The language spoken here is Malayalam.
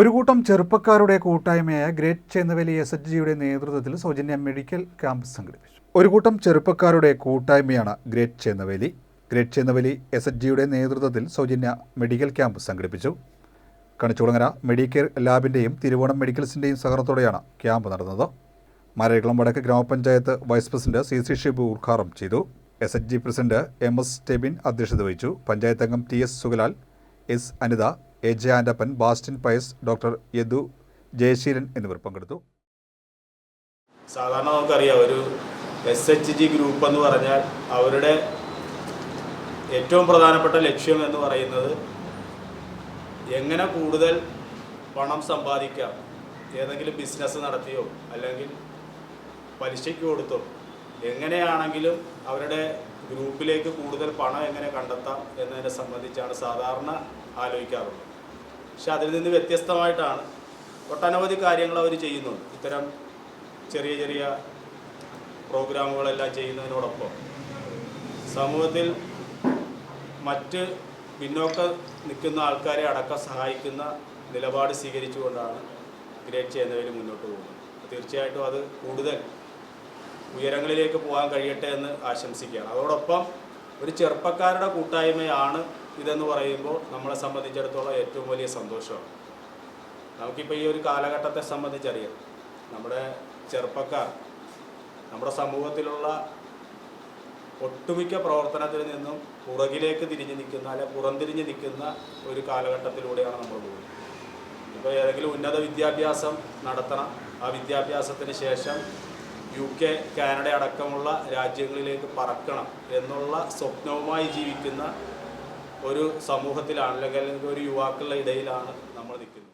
ഒരു കൂട്ടം ചെറുപ്പക്കാരുടെ കൂട്ടായ്മയായ ഗ്രേറ്റ് ചേന്നവേലി എസ് എച്ച് ജിയുടെ നേതൃത്വത്തിൽ സൗജന്യ മെഡിക്കൽ ക്യാമ്പ് സംഘടിപ്പിച്ചു. ഒരു കൂട്ടം ചെറുപ്പക്കാരുടെ കൂട്ടായ്മയാണ് great Chennaveli. Great Chennaveli S H ജിയുടെ നേതൃത്വത്തിൽ സൗജന്യ മെഡിക്കൽ ക്യാമ്പ് സംഘടിപ്പിച്ചു. കണിച്ചുകുളങ്ങര മെഡിക്കൽ ലാബിന്റെയും തിരുവോണം മെഡിക്കൽസിന്റെയും സഹകരണത്തോടെയാണ് ക്യാമ്പ് നടന്നത്. മരകുളം വടക്ക് ഗ്രാമപഞ്ചായത്ത് vice president C C Shibu ഉദ്ഘാടനം ചെയ്തു. S H G president M S Tebin അധ്യക്ഷത വഹിച്ചു. പഞ്ചായത്ത് അംഗം T S Sugalal S Anitha A J Andappan Bastin Pius doctor Yadu Jayaseelan എന്നിവർ പങ്കെടുത്തു. സാധാരണ നമുക്കറിയാം ഒരു എസ് എച്ച് ജി ഗ്രൂപ്പ് എന്ന് പറഞ്ഞാൽ അവരുടെ ഏറ്റവും പ്രധാനപ്പെട്ട ലക്ഷ്യം എന്ന് പറയുന്നത് എങ്ങനെ കൂടുതൽ പണം സമ്പാദിക്കാം ഏതെങ്കിലും ബിസിനസ് നടത്തിയോ അല്ലെങ്കിൽ പലിശയ്ക്ക് കൊടുത്തോ എങ്ങനെയാണെങ്കിലും അവരുടെ ഗ്രൂപ്പിലേക്ക് കൂടുതൽ പണം എങ്ങനെ കണ്ടെത്താം എന്നതിനെ സംബന്ധിച്ചാണ് സാധാരണ ആലോചിക്കാറുള്ളത്. പക്ഷെ അതിൽ നിന്ന് വ്യത്യസ്തമായിട്ടാണ് ഒട്ടനവധി കാര്യങ്ങൾ അവർ ചെയ്യുന്നുണ്ട്. ഇത്തരം ചെറിയ ചെറിയ പ്രോഗ്രാമുകളെല്ലാം ചെയ്യുന്നതിനോടൊപ്പം സമൂഹത്തിൽ മറ്റ് പിന്നോക്ക നിൽക്കുന്ന ആൾക്കാരെ അടക്കം സഹായിക്കുന്ന നിലപാട് സ്വീകരിച്ചുകൊണ്ടാണ് ഗ്രേറ്റ് ചെയ്യുന്നവർ മുന്നോട്ട് പോകുന്നത്. തീർച്ചയായിട്ടും അത് കൂടുതൽ ഉയരങ്ങളിലേക്ക് പോകാൻ കഴിയട്ടെ എന്ന് ആശംസിക്കുകയാണ്. അതോടൊപ്പം ഒരു ചെറുപ്പക്കാരുടെ കൂട്ടായ്മയാണ് ഇതെന്ന് പറയുമ്പോൾ നമ്മളെ സംബന്ധിച്ചിടത്തോളം ഏറ്റവും വലിയ സന്തോഷമാണ്. നമുക്കിപ്പോൾ ഈ ഒരു കാലഘട്ടത്തെ സംബന്ധിച്ചറിയാം. നമ്മുടെ ചെറുപ്പക്കാർ നമ്മുടെ സമൂഹത്തിലുള്ള ഒട്ടുമിക്ക പ്രവർത്തനത്തിൽ നിന്നും പുറകിലേക്ക് തിരിഞ്ഞ് നിൽക്കുന്ന അല്ലെ പുറംതിരിഞ്ഞ് നിൽക്കുന്ന ഒരു കാലഘട്ടത്തിലൂടെയാണ് നമ്മൾ പോകുന്നത്. ഇപ്പോൾ ഏതെങ്കിലും ഉന്നത വിദ്യാഭ്യാസം നടത്തണം. ആ വിദ്യാഭ്യാസത്തിന് ശേഷം യു കെ കാനഡ അടക്കമുള്ള രാജ്യങ്ങളിലേക്ക് പറക്കണം എന്നുള്ള സ്വപ്നവുമായി ജീവിക്കുന്ന ഒരു സമൂഹത്തിലാണ് അല്ലെങ്കിൽ ഒരു യുവാക്കളുടെ ഇടയിലാണ് നമ്മൾ നിൽക്കുന്നത്.